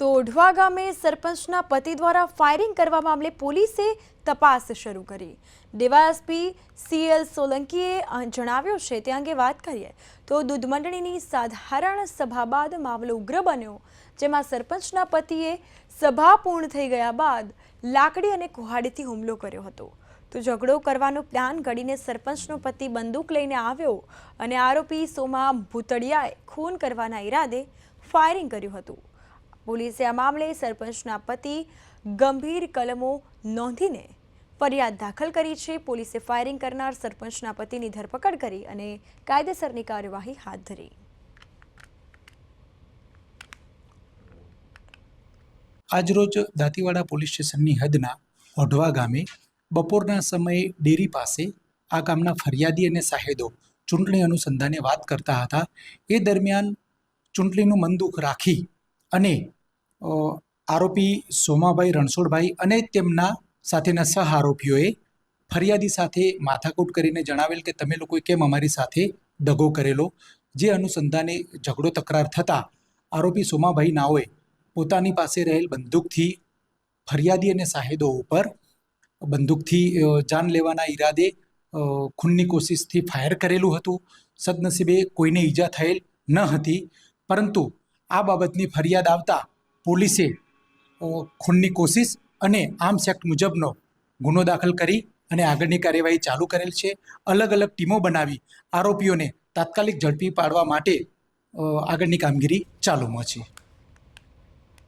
તો ઓઢવા ગામે સરપંચના પતિ દ્વારા ફાયરિંગ કરવા મામલે પોલીસે તપાસ શરૂ કરી. ડીવાયએસપી સીએલ સોલંકીએ જણાવ્યું છે તે અંગે વાત કરીએ. તો દૂધ મંડળીની સાધારણ સભા બાદ મામલો ઉગ્ર બન્યો, જેમાં સરપંચના પતિએ સભા પૂર્ણ થઈ ગયા બાદ લાકડી અને કુહાડીથી હુમલો કર્યો હતો. તો ઝઘડો કરવાનો પ્લાન ઘડીને સરપંચનો પતિ બંદૂક લઈને આવ્યો અને આરોપી સોમા ભૂતળિયાએ ખૂન કરવાના ઈરાદે ફાયરિંગ કર્યું હતું. પોલીસે આ મામલે સરપંચના પતિ ગંભીર કલમો નોંધીને ફરિયાદ દાખલ કરી છે. પોલીસે ફાયરિંગ કરનાર સરપંચના પતિની ધરપકડ કરી અને કાયદેસરની કાર્યવાહી હાથ ધરી. આજરોજ દાંતીવાડા પોલીસ સ્ટેશનની હદના ઓઢવા ગામે બપોરના સમયે ડેરી પાસે આ ગામના ફરિયાદી અને સાહેદો ચૂંટણી અનુસંધાને વાત કરતા હતા. એ દરમિયાન ચૂંટણીનું મનદુખ રાખી અને આરોપી સોમાભાઈ રણછોડભાઈ અને તેમના સાથેના સહ આરોપીઓએ ફરિયાદી સાથે માથાકૂટ કરીને જણાવેલ કે તમે લોકોએ કેમ અમારી સાથે દગો કરેલો? જે અનુસંધાને ઝઘડો તકરાર થતાં આરોપી સોમાભાઈ નાઓએ પોતાની પાસે રહેલ બંદૂકથી ફરિયાદી અને સાહેદો ઉપર બંદૂકથી જાન લેવાના ઈરાદે ખૂનની કોશિશથી ફાયર કરેલું હતું. સદનસીબે કોઈને ઈજા થયેલ ન હતી, પરંતુ આ બાબતની ફરિયાદ આવતા પોલીસે ખૂનની કોશિશ અને આર્મ્સ એક્ટ મુજબનો ગુનો દાખલ કરી અને આગળની કાર્યવાહી ચાલુ કરેલ છે. અલગ અલગ ટીમો બનાવી આરોપીઓને તાત્કાલિક ઝડપી પાડવા માટે આગળની કામગીરી ચાલુમાં છે.